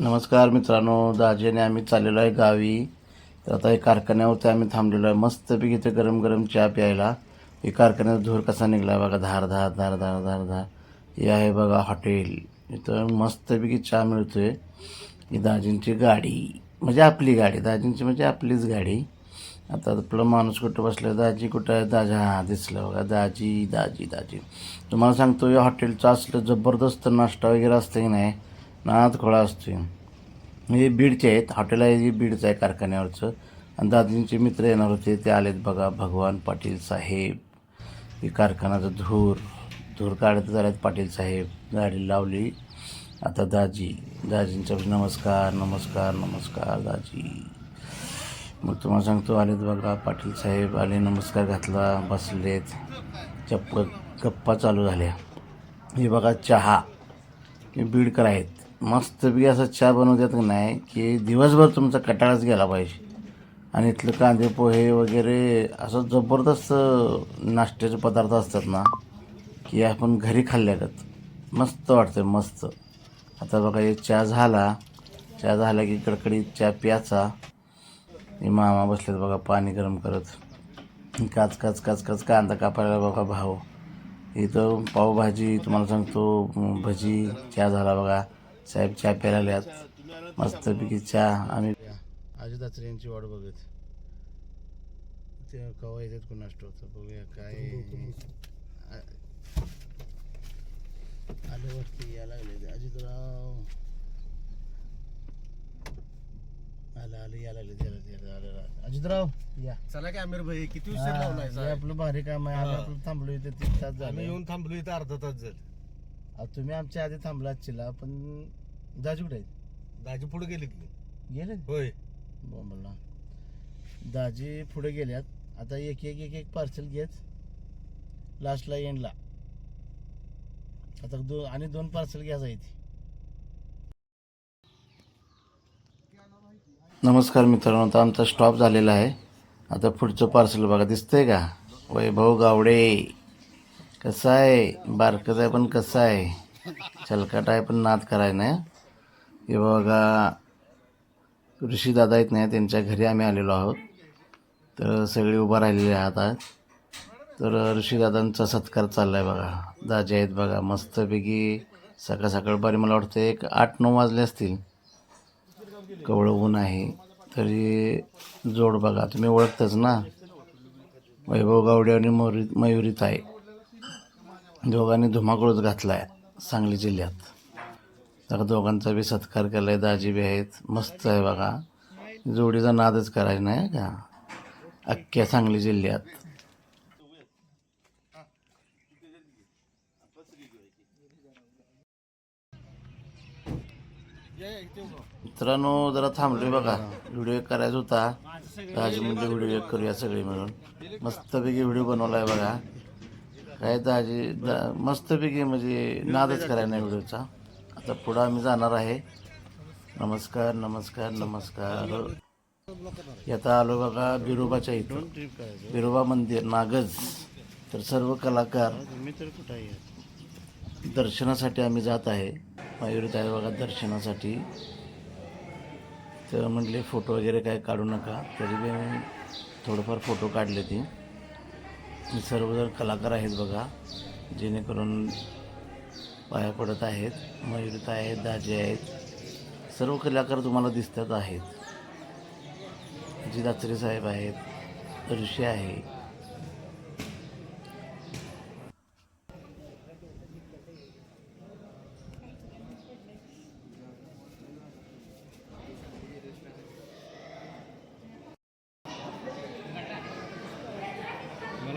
नमस्कार मित्रांनो दाजीने आम्ही चाललेलो आहे गावी. तर आता हे कारखान्यावरती आम्ही थांबलेलो आहे. मस्तपैकी इथे गरम गरम चहा प्यायला. हे कारखान्याचा धूर कसा निघला बघा. धार धार धार धार धार धार. हे आहे बघा हॉटेल. इथं मस्तपैकी चहा मिळतोय. ही दाजींची गाडी. म्हणजे आपली गाडी. दाजींची म्हणजे आपलीच गाडी. आता आपलं माणूस कुठं बसलं दाजी कुठं आहे? दाजी हां दिसलं बघा. दाजी दाजी दाजी. तुम्हाला सांगतो या हॉटेलचं असलं जबरदस्त नाश्ता वगैरे असतं की नाही? नाद खोळा असतो म्हणजे बीडचे आहेत हॉटेल आहे जे बीडचं आहे कारखान्यावरचं. आणि दादींचे मित्र येणार होते ते आलेत बघा भगवान पाटील साहेब हे कारखानाचा धूर धूर काढत झाल्यात पाटील साहेब गाडी लावली. आता दाजी दाजींचा नमस्कार नमस्कार नमस्कार दाजी. मग तुम्हाला सांगतो आलेत बघा पाटील साहेब आले नमस्कार घातला बसलेत. चप्प गप्पा चालू झाल्या. हे बघा चहा. हे बीडकर आहेत. मस्तपैकी असं चहा बनवतात की नाही की दिवसभर तुमचा कटाळाच गेला पाहिजे. आणि इथलं कांदे पोहे वगैरे असं जबरदस्त नाश्त्याचे पदार्थ असतात ना की आपण घरी खाल्ल्यागत मस्त वाटतं मस्त. आता बघा हे चहा झाला. चहा झाला की कडकडीत चहा प्याचा हे मामा बसलेत बघा पाणी गरम करत. काच काच काच काच कांदा कापायला बघा भाव इथं पावभाजी तुम्हाला सांगतो भजी चहा झाला बघा. साहेब चहा प्यायला आल्यात मस्तपैकी चहा आम्ही आजी दासरे यांची वाट बघत. ते कवा येतात कोणास होतं बघूया काय आले वरती या लागले अजितराव. आलं आलं या लागले आलं आलं. अजितराव या. चला की आमिर भाई किती उशीर लावलाय? आपलं भारी काम आहे. हा. आपलं थांबलो इथे तीन तास आम्ही झाले येऊन थांबलो इथं अर्धा तास झालं. तुम्ही आमच्या आधी थांबला चिला पण दाजी कुठे आहेत? दाजी पुढे गेले की. गेले होय. बोंबला दाजी पुढे गेल्यात. आता एक एक एक एक पार्सल घेत. लास्टला एंडला आता दो आणि दोन पार्सल घ्यायचा इथे नमस्कार मित्रांनो आता आमचा स्टॉप झालेला आहे. आता पुढचं पार्सल बघा. दिसतंय का? वैभव गावडे. कसं आहे बारकत आहे पण कसं आहे चलकाट आहे पण नाद कराय नाही. हे बघा ऋषी दादा आहेत नाही त्यांच्या घरी आम्ही आलेलो आहोत. तर सगळे उभा राहिलेले आहात आज. तर ऋषीदादांचा सत्कार चालला आहे बघा. दाजी आहेत बघा मस्तपैकी सकाळ सकाळपारी मला वाटतं एक आठ नऊ वाजले असतील. कवळं ऊन आहे. तरी जोड बघा तुम्ही ओळखतच ना? वैभव गावडे आणि मयुरी मयुरीत आहे दोघांनी धुमाकूळच घातला आहे सांगली जिल्ह्यात. तर दोघांचा बी सत्कार केला आहे दाजी बी आहेत मस्त आहे बघा. जोडीचा नादच करायचा नाही का? अख्ख्या सांगली जिल्ह्यात. मित्रांनो जरा थांबलोय बघा. व्हिडिओ एक करायचा होता. दाजी म्हणजे व्हिडिओ एक करूया सगळे मिळून. मस्तपैकी व्हिडिओ बनवला आहे बघा. काय दाजी दा मस्तपैकी म्हणजे नादच करायला नाही व्हिडिओचा. आता पुढं आम्ही जाणार आहे. नमस्कार नमस्कार नमस्कार. येता आता आलो बघा बिरोबाच्या इथं. बिरोबा मंदिर नागज. तर सर्व कलाकार दर्शनासाठी आम्ही जात आहे. मयुरी ताई बघा दर्शनासाठी. तर म्हटले फोटो वगैरे काय काढू नका. तरी बी आम्ही थोडंफार फोटो काढले ती. हे सर्वजण कलाकार आहेत बघा जेणेकरून पाया पडत आहेत मयुरीत आहेत दाजे आहेत सर्व कलाकार तुम्हाला दिसतात आहेत. अजित दाचरे साहेब आहेत ऋषी आहे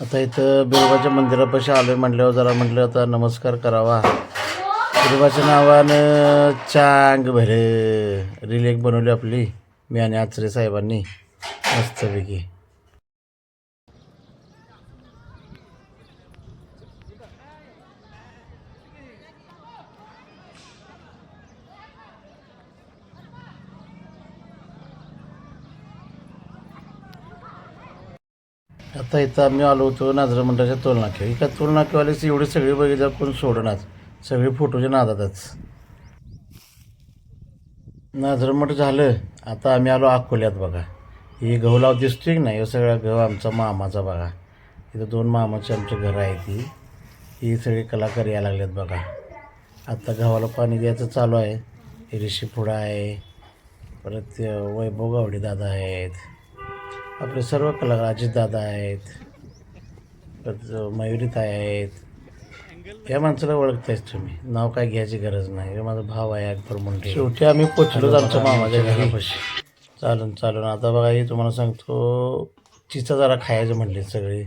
आता इथं बिरोबाच्या मंदिरापाशी आलोय म्हटल्यावर जरा म्हटलं आता नमस्कार करावा. बिरोबाच्या नावानं चांग भरे. रिलेक बनवली आपली. मी आणि आचरे साहेबांनी. मस्तपैकी. आता इथं आम्ही आलो होतो नाजरा मंडळाच्या तोलनाक्या ही काय एवढे एवढी सगळी बघितलं कोण सोडणार? सगळे फोटोच्या नादातच. नाजरमठ झालं. आता आम्ही आलो अकोल्यात बघा. ही गहू लाव दिसतोय की नाही? हे सगळा गहू आमचा मामाचा बघा. इथं दोन मामाचे आमचे घरं आहे ती ही सगळी कलाकार यायला लागलेत बघा. आता गव्हाला पाणी द्यायचं चालू आहे. ऋषी पुढं आहे. परत वैभव गावडे दादा आहेत. आपले सर्व कलाकार अजितदादा आहेत मयुरीताई आहेत. या माणसाला ओळखतायच तुम्ही. नाव काय घ्यायची गरज नाही. हे माझा भाव आहे अकबर मुंडे. शेवटी आम्ही पोचलोच आमच्या मामाच्या घरापाशी. चालून चालून. आता बघा हे तुम्हाला सांगतो चिचा जरा खायचं म्हणले सगळे.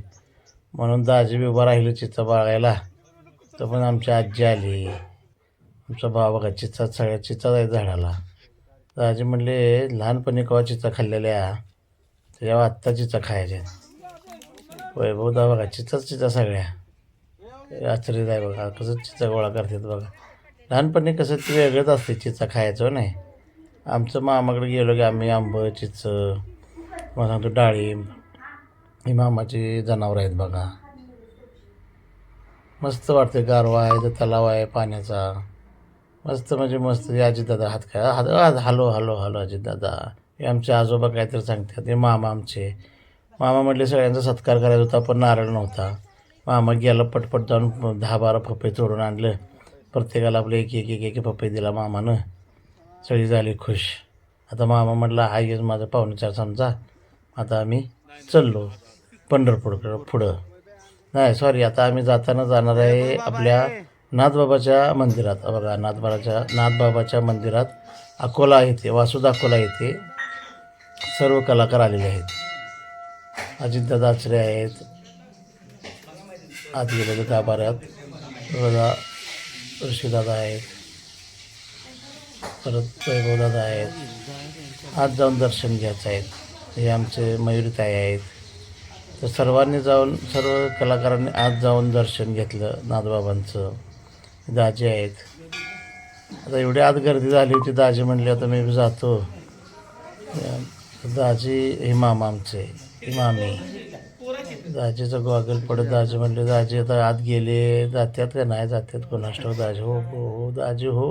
म्हणून दाजी बी उभा राहिले चिचा बाळगायला तर पण आमची आजी आली. आमचा भाव बघा चिचा सगळ्या चिचा आहे झाडाला. दाजी म्हणले लहानपणी कवा चिचा खाल्लेल्या? तेव्हा आत्ता चिचा खायच्या वैभव दा बघा चिचाच चिचा सगळ्या. आश्चर्य आहे बघा कसं चिचा गोळा करतात बघा. लहानपणी कसं ते वेगळंच असते चिचा खायचं नाही. आमचं मामाकडे गेलो की आम्ही आंब चिच मग सांगतो डाळिंब ही मामाची जनावरं आहेत बघा. मस्त वाटते गारवा आहे तर तलाव आहे पाण्याचा. मस्त म्हणजे मस्त हे अजितदादा हात काय हात हात हलो हलो अजित अजितदादा हे आमचे आजोबा काहीतरी सांगतात. हे मामा आमचे. मामा म्हटले सगळ्यांचा सत्कार करायचा होता पण नारळ नव्हता. मामा गेला पटपट जाऊन दहा बारा फप्पे तोडून आणलं. प्रत्येकाला आपलं एक एक एक एक पप्पे दिला मामानं. सगळी झाली खुश. आता मामा म्हटला हा येस माझा पाहुणेचार समजा. आता आम्ही चाललो पंढरपूरकडं पुढं. नाही सॉरी आता आम्ही जाताना जाणार आहे आपल्या नाथबाबाच्या मंदिरात. बघा नाथबाबाच्या नाथबाबाच्या मंदिरात अकोला येथे वासुदा अकोला येथे. सर्व कलाकार आलेले आहेत. अजितदादा आचरे आहेत. आत गेलेले गाभाऱ्यात बघा ऋषीदादा आहेत. परत वैभवदादा आहेत. आत जाऊन दर्शन घ्यायचं आहेत. हे आमचे मयुरीताई आहेत. तर सर्वांनी जाऊन सर्व कलाकारांनी आज जाऊन दर्शन घेतलं नाथबाबांचं. दाजी आहेत. आता एवढी आत गर्दी झाली होती दाजी म्हणले आता मी जातो. दाजी हे मामा आमचे ही मामी. दाजीचं गॉगल पडत दाजी म्हणले दाजी आता आत गेले जात्यात का नाही? जात्यात कोणाष्टव दाजी? हो हो हो दाजी हो.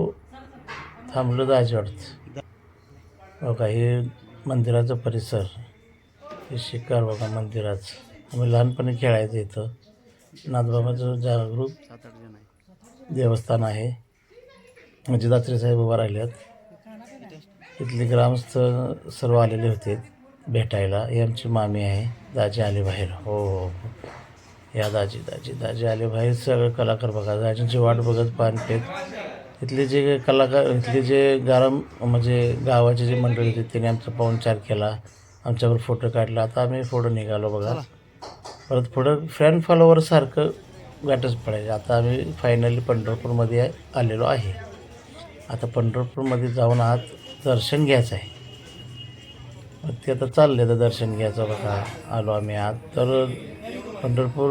थांबलो दाजी वाटतं बघा हे मंदिराचं परिसर. हे शिकार बघा मंदिराचं. आम्ही लहानपणी खेळायचं इथं. नाथबाबाचं जागरूक देवस्थान आहे. म्हणजे दात्रे साहेब उभा राहिल्यात इथले ग्रामस्थ सर्व आलेले होते भेटायला. ही आमची मामी आहे दाजी आले बाहेर. हो हो हो. या दाजी दाजी दाजी आले बाहेर. सगळे कलाकार बघा दाजींची वाट बघत पान पेत. इथले जे कलाकार इथले जे गारम म्हणजे गावाचे जे मंडळी होते त्यांनी आमचा पाहुणचार केला. आमच्यावर फोटो काढला. आता आम्ही फोटो निघालो बघा. परत पुढं फॅन फॉलोवर सारखं गाठच पडायचं. आता आम्ही फायनली पंढरपूरमध्ये आलेलो आहे. आता पंढरपूरमध्ये जाऊन आत दर्शन घ्यायचं आहे. मग ते आता चालले तर दर्शन घ्यायचं बघा. आलो आम्ही आत तर पंढरपूर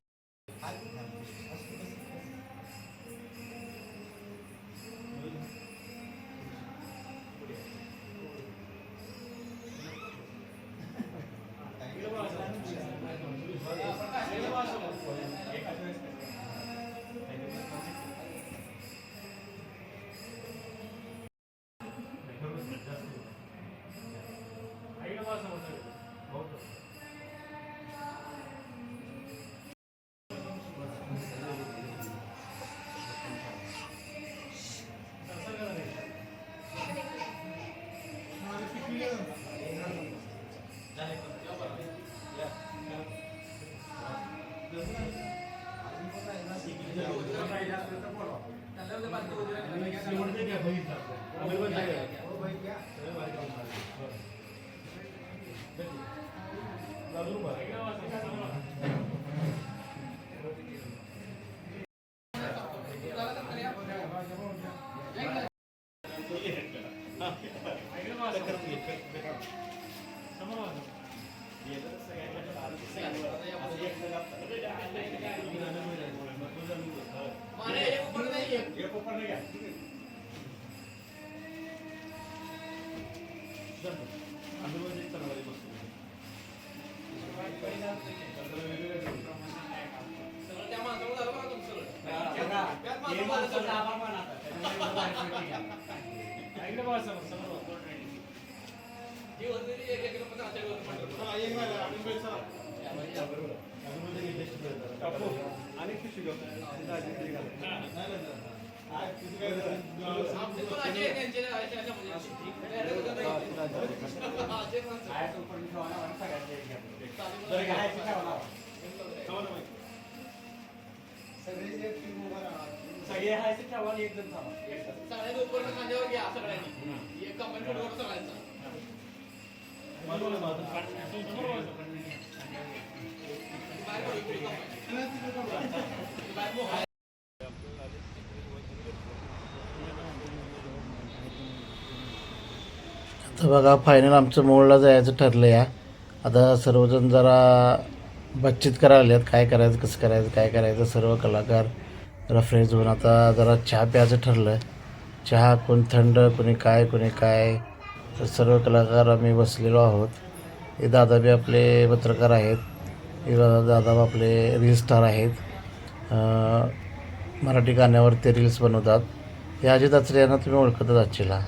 అందులో చెప్తాను మరి మస్తు सगळे हायचे ठेवा आणि एकदम थांबा सगळ्यांनी. उपकरण खांद्यावर घ्या सगळ्यांनी. एक कंपनी फोटोवर सगळ्यांचा आता बघा फायनल आमचं मोळला जायचं ठरलं या. आता सर्वजण जरा बातचीत करायला आहेत काय करायचं कसं करायचं काय करायचं सर्व कलाकार जरा फ्रेश होऊन आता जरा चहा प्यायचं ठरलं. चहा कोण थंड कोणी काय कोणी काय. तर सर्व कलाकार आम्ही बसलेलो आहोत. हे दादा बी आपले पत्रकार आहेत. हे दादा आपले रील स्टार आहेत. मराठी गाण्यावर ते रील्स बनवतात. हे अजित आचरे यांना तुम्ही ओळखतच आजचीला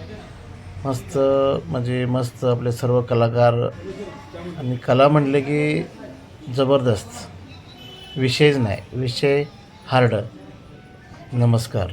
मस्त म्हणजे मस्त आपले सर्व कलाकार आणि कला म्हणले की जबरदस्त. विषयच नाही. विषय हार्ड नमस्कार.